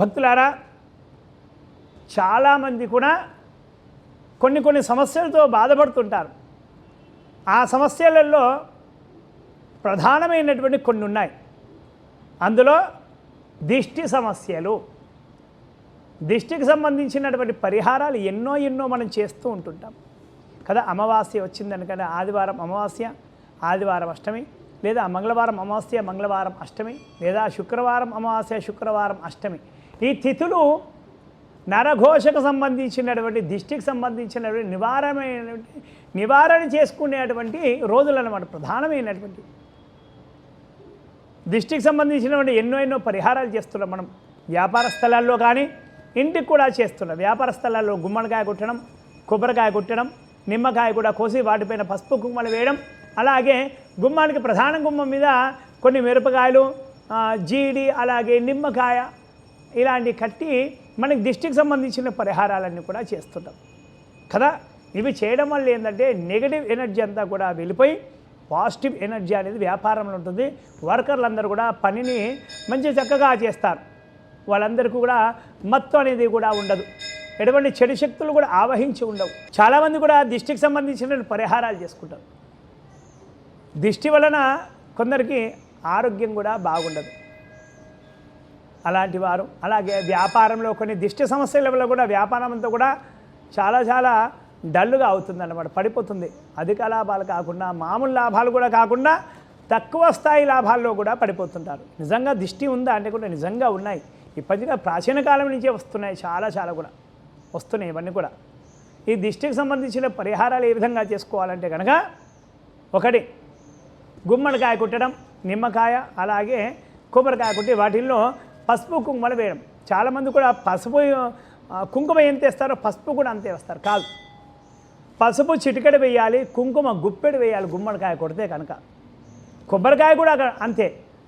భక్తులారా చాలామంది కూడా కొన్ని కొన్ని సమస్యలతో బాధపడుతుంటారు. ఆ సమస్యలలో ప్రధానమైనటువంటి కొన్ని ఉన్నాయి. అందులో దిష్టి సమస్యలు. దిష్టికి సంబంధించినటువంటి పరిహారాలు ఎన్నో ఎన్నో మనం చేస్తూ ఉంటుంటాం. కదా అమావాస్య వచ్చిందని కదా ఆదివారం అమావాస్య ఆదివారం అష్టమి లేదా మంగళవారం అమావాస్య మంగళవారం అష్టమి లేదా శుక్రవారం అమావాస్య శుక్రవారం అష్టమి. ఈ తిథులు నరఘోషకు సంబంధించినటువంటి దిష్టికి సంబంధించినటువంటి నివారమైనటువంటి నివారణ చేసుకునేటువంటి రోజులు అన్నమాట ప్రధానమైనటువంటి. దిష్టికి సంబంధించినటువంటి ఎన్నో ఎన్నో పరిహారాలు చేస్తున్నాం మనం. వ్యాపార స్థలాల్లో కానీ ఇంటికి కూడా చేస్తున్నాం. వ్యాపార స్థలాల్లో గుమ్మడికాయ కొట్టడం కొబ్బరికాయ కొట్టడం నిమ్మకాయ కూడా కోసి వాటిపైన పసుపు గుమ్మలు వేయడం అలాగే గుమ్మానికి ప్రధాన గుమ్మం మీద కొన్ని మిరపకాయలు జీడి అలాగే నిమ్మకాయ ఇలాంటి కట్టి మనకి దిష్టికి సంబంధించిన పరిహారాలన్నీ కూడా చేస్తుంటాం. కదా? ఇవి చేయడం వల్ల ఏంటంటే నెగటివ్ ఎనర్జీ అంతా కూడా వెళ్ళిపోయి పాజిటివ్ ఎనర్జీ అనేది వ్యాపారంలో ఉంటుంది. వర్కర్లు అందరూ కూడా పనిని మంచి చక్కగా చేస్తారు. వాళ్ళందరికీ కూడా మత్తు అనేది కూడా ఉండదు. ఎటువంటి చెడు శక్తులు కూడా ఆవహించి ఉండవు. చాలామంది కూడా దిష్టికి సంబంధించిన పరిహారాలు చేసుకుంటారు. దిష్టి వలన కొందరికి ఆరోగ్యం కూడా బాగుండదు. అలాంటి వారు. అలాగే వ్యాపారంలో కొన్ని దిష్టి సమస్యల వల్ల కూడా వ్యాపారం అంతా కూడా చాలా చాలా డల్లుగా అవుతుంది అన్నమాట పడిపోతుంది. అధిక లాభాలు కాకుండా మామూలు లాభాలు కూడా కాకుండా తక్కువ స్థాయి లాభాల్లో కూడా పడిపోతుంటారు. నిజంగా దిష్టి ఉందా అంటే కూడా నిజంగా ఉన్నాయి. ఇప్పటిగా ప్రాచీన కాలం నుంచే వస్తున్నాయి చాలా చాలా కూడా. వస్తున్నాయి ఇవన్నీ కూడా. ఈ దిష్టికి సంబంధించిన పరిహారాలు ఏ విధంగా చేసుకోవాలంటే కనుక ఒకటి గుమ్మడికాయ కుట్టడం నిమ్మకాయ అలాగే కొబ్బరికాయ కుట్టి వాటిల్లో పసుపు కుంకుమలు వేయడం. చాలామంది కూడా పసుపు కుంకుమ ఎంత వేస్తారో పసుపు కూడా అంతే వస్తారు. కాదు. పసుపు చిటికెడు వేయాలి కుంకుమ గుప్పెడు వేయాలి గుమ్మడికాయ కొడితే కనుక. కొబ్బరికాయ కూడా అంతే.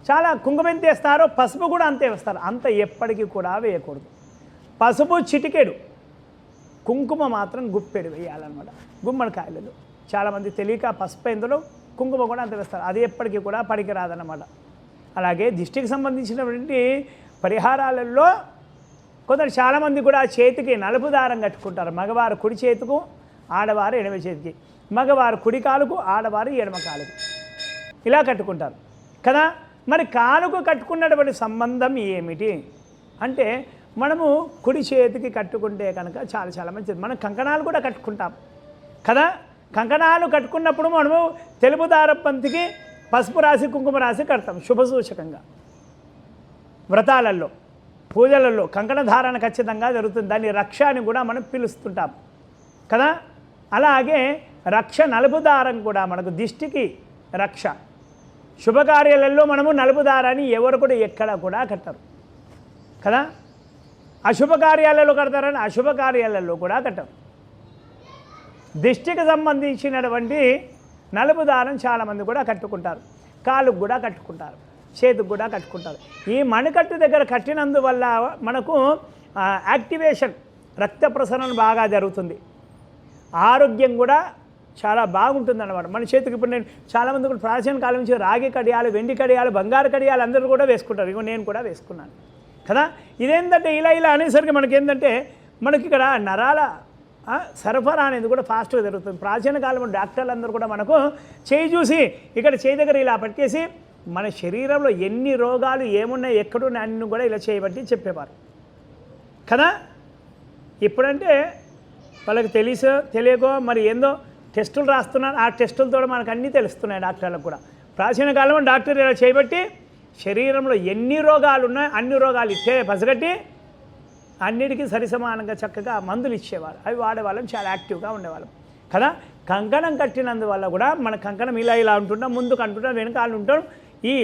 చాలా కుంకుమ ఎంత వేస్తారో పసుపు కూడా అంతే వేస్తారు. అంత ఎప్పటికీ కూడా వేయకూడదు. పసుపు చిటికెడు. కుంకుమ మాత్రం గుప్పెడు వేయాలన్నమాట. గుమ్మడికాయలలో చాలామంది తెలియక పసుపు ఎందులో కుంకుమ కూడా అంత వేస్తారు. అది ఎప్పటికీ కూడా పడికి రాదన్నమాట అలాగే దిష్టికి సంబంధించినటువంటి పరిహారాలలో కొందరు చాలామంది కూడా చేతికి నలుపు దారం కట్టుకుంటారు. మగవారు కుడి చేతుకు ఆడవారు ఎడమ చేతికి. మగవారు కుడి కాలుకు ఆడవారు ఎడమ కాలుకు. ఇలా కట్టుకుంటారు. కదా? మరి కాలుకు కట్టుకున్నటువంటి సంబంధం ఏమిటి? అంటే మనము కుడి చేతికి కట్టుకుంటే కనుక చాలా చాలా మంచిది. మనం కంకణాలు కూడా కట్టుకుంటాం. కదా? కంకణాలు కట్టుకున్నప్పుడు మనము తెలుపు దారపంతికి పసుపు రాసి కుంకుమ రాసి కడతాం శుభసూచకంగా. వ్రతాలలో పూజలలో కంకణధారణ ఖచ్చితంగా జరుగుతుంది. దాన్ని రక్ష అని కూడా మనం పిలుస్తుంటాం. కదా? అలాగే రక్ష నలుపు దారం కూడా మనకు దిష్టికి రక్ష. శుభకార్యాలలో మనము నలుపు దారాన్ని ఎవరు కూడా ఎక్కడ కూడా కట్టరు. కదా? అశుభ కార్యాలలో కడతారని అశుభ కార్యాలలో కూడా కట్టరు. దిష్టికి సంబంధించినటువంటి నలుపు దారం చాలామంది కూడా కట్టుకుంటారు. కాలుకు కూడా కట్టుకుంటారు. చేతికి కూడా కట్టుకుంటారు. ఈ మణికట్టు దగ్గర కట్టినందువల్ల మనకు యాక్టివేషన్ రక్త ప్రసరణ బాగా జరుగుతుంది. ఆరోగ్యం కూడా చాలా బాగుంటుంది అనమాట మన చేతికి ఇప్పుడు నేను చాలామంది కూడా ప్రాచీన కాలం నుంచి రాగి కడియాలు వెండి కడియాలు బంగారు కడియాలు అందరూ కూడా వేసుకుంటారు. ఇగో నేను కూడా వేసుకున్నాను. కదా? ఇదేంటంటే ఇలా ఇలా అనేసరికి మనకి ఏంటంటే మనకి ఇక్కడ నరాల సరఫరా అనేది కూడా ఫాస్ట్గా జరుగుతుంది. ప్రాచీన కాలంలో డాక్టర్లు అందరూ కూడా మనకు చేయి చూసి ఇక్కడ చేయి దగ్గర ఇలా పట్టేసి మన శరీరంలో ఎన్ని రోగాలు ఏమున్నాయి ఎక్కడున్నాయి అన్ని కూడా ఇలా చేయబట్టి చెప్పేవారు. కదా? ఇప్పుడంటే వాళ్ళకి తెలిసో తెలియకో మరి ఏందో టెస్టులు రాస్తున్నారు. ఆ టెస్టులతో మనకు అన్నీ తెలుస్తున్నాయి డాక్టర్లకు కూడా. ప్రాచీన కాలంలో డాక్టర్ ఇలా చేయబట్టి శరీరంలో ఎన్ని రోగాలు ఉన్నాయో అన్ని రోగాలు ఇట్టే పసిగట్టి అన్నిటికీ సరిసమానంగా చక్కగా మందులు ఇచ్చేవారు. అవి వాడేవాళ్ళం చాలా యాక్టివ్గా ఉండేవాళ్ళం. కదా? కంకణం కట్టినందువల్ల కూడా మన కంకణం ఇలా ఇలా ఉంటుంటాం ముందుకు అంటుంటాం వెనకాల ఉంటాం. ఈ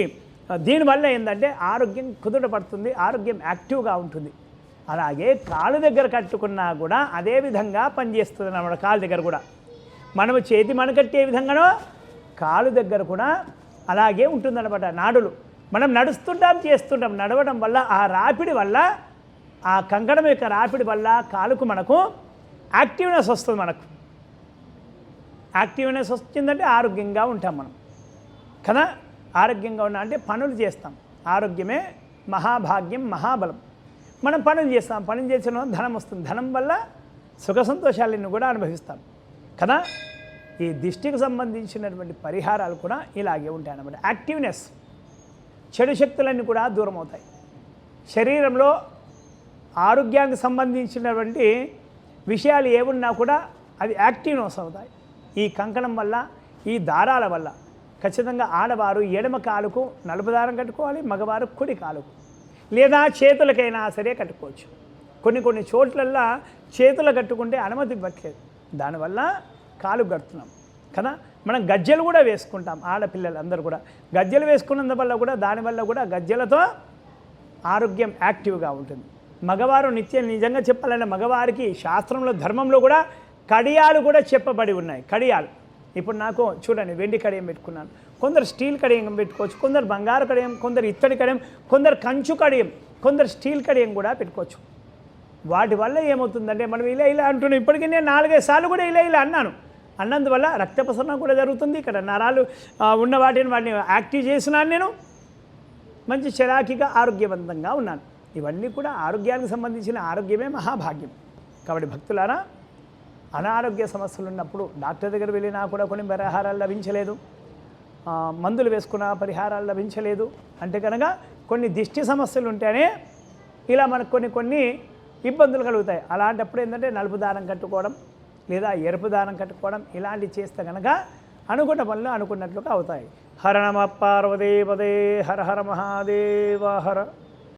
దీనివల్ల ఏంటంటే ఆరోగ్యం కుదుట పడుతుంది ఆరోగ్యం యాక్టివ్గా ఉంటుంది. అలాగే కాలు దగ్గర కట్టుకున్నా కూడా అదే విధంగా పనిచేస్తుంది అన్నమాట కాలు దగ్గర కూడా. మనము చేతి మణకట్టే విధంగానో కాలు దగ్గర కూడా అలాగే ఉంటుందన్నమాట నాడులు. మనం నడుస్తుంటాం చేస్తుంటాం నడవడం వల్ల ఆ రాపిడి వల్ల ఆ కంకణం యొక్క రాపిడి వల్ల కాలుకు మనకు యాక్టివ్నెస్ వస్తుంది మనకు. యాక్టివ్నెస్ వచ్చిందంటే ఆరోగ్యంగా ఉంటాం మనం. కదా? ఆరోగ్యంగా ఉన్నా అంటే పనులు చేస్తాం. ఆరోగ్యమే మహాభాగ్యం మహాబలం. మనం పనులు చేస్తాం. పనులు చేసిన ధనం వస్తుంది. ధనం వల్ల సుఖ సంతోషాలను కూడా అనుభవిస్తాం. కదా? ఈ దిష్టికి సంబంధించినటువంటి పరిహారాలు కూడా ఇలాగే ఉంటాయి అన్నమాట. యాక్టివ్నెస్. చెడు శక్తులన్నీ కూడా దూరం అవుతాయి శరీరంలో ఆరోగ్యానికి సంబంధించినటువంటి విషయాలు ఏమున్నా కూడా అవి యాక్టివ్నెస్ అవుతాయి. ఈ కంకణం వల్ల ఈ దారాల వల్ల. ఖచ్చితంగా ఆడవారు ఎడమ కాలుకు నలుపు దారం కట్టుకోవాలి మగవారు కుడి కాలుకు. లేదా చేతులకైనా సరే కట్టుకోవచ్చు. కొన్ని కొన్ని చోట్లల్లో చేతులు కట్టుకుంటే అనుమతి ఇవ్వట్లేదు. దానివల్ల కాలు కడుతున్నాం కదా? మనం గజ్జెలు కూడా వేసుకుంటాం ఆడపిల్లలు అందరూ కూడా. గజ్జెలు వేసుకున్నందువల్ల కూడా దానివల్ల కూడా గజ్జెలతో ఆరోగ్యం యాక్టివ్గా ఉంటుంది. మగవారు నిత్యం నిజంగా చెప్పాలంటే మగవారికి శాస్త్రంలో ధర్మంలో కూడా కడియాలు కూడా చెప్పబడి ఉన్నాయి. కడియాలు. ఇప్పుడు నాకు చూడండి వెండి కడియం పెట్టుకున్నాను. కొందరు స్టీల్ కడియం పెట్టుకోవచ్చు కొందరు బంగారు కడియం కొందరు ఇత్తడి కడియం కొందరు కంచు కడియం కొందరు స్టీల్ కడియం కూడా పెట్టుకోవచ్చు. వాటి వల్ల ఏమవుతుందంటే మనం ఇలా ఇలా అంటున్నాం. ఇప్పటికీ నేను నాలుగైదు సార్లు కూడా ఇలా ఇలా అన్నాను. అన్నందువల్ల రక్త ప్రసరణ కూడా జరుగుతుంది. ఇక్కడ నరాలు ఉన్న వాటిని వాటిని యాక్టివ్ చేసినాను నేను. మంచి చరాకిగా ఆరోగ్యవంతంగా ఉన్నాను. ఇవన్నీ కూడా ఆరోగ్యానికి సంబంధించిన ఆరోగ్యమే మహాభాగ్యం. కాబట్టి భక్తులారా అనారోగ్య సమస్యలు ఉన్నప్పుడు డాక్టర్ దగ్గర వెళ్ళినా కూడా కొన్ని పరిహారాలు లభించలేదు. మందులు వేసుకున్న పరిహారాలు లభించలేదు. అంటే కనుక కొన్ని దిష్టి సమస్యలు ఉంటేనే ఇలా మనకు కొన్ని కొన్ని ఇబ్బందులు కలుగుతాయి. అలాంటప్పుడు ఏంటంటే నలుపు దారం కట్టుకోవడం లేదా ఎరుపు దారం కట్టుకోవడం ఇలాంటివి చేస్తే కనుక అనుకున్న పనులు అనుకున్నట్లుగా అవుతాయి. హర నమ పార్వదేపదే హర హర మహాదేవ హర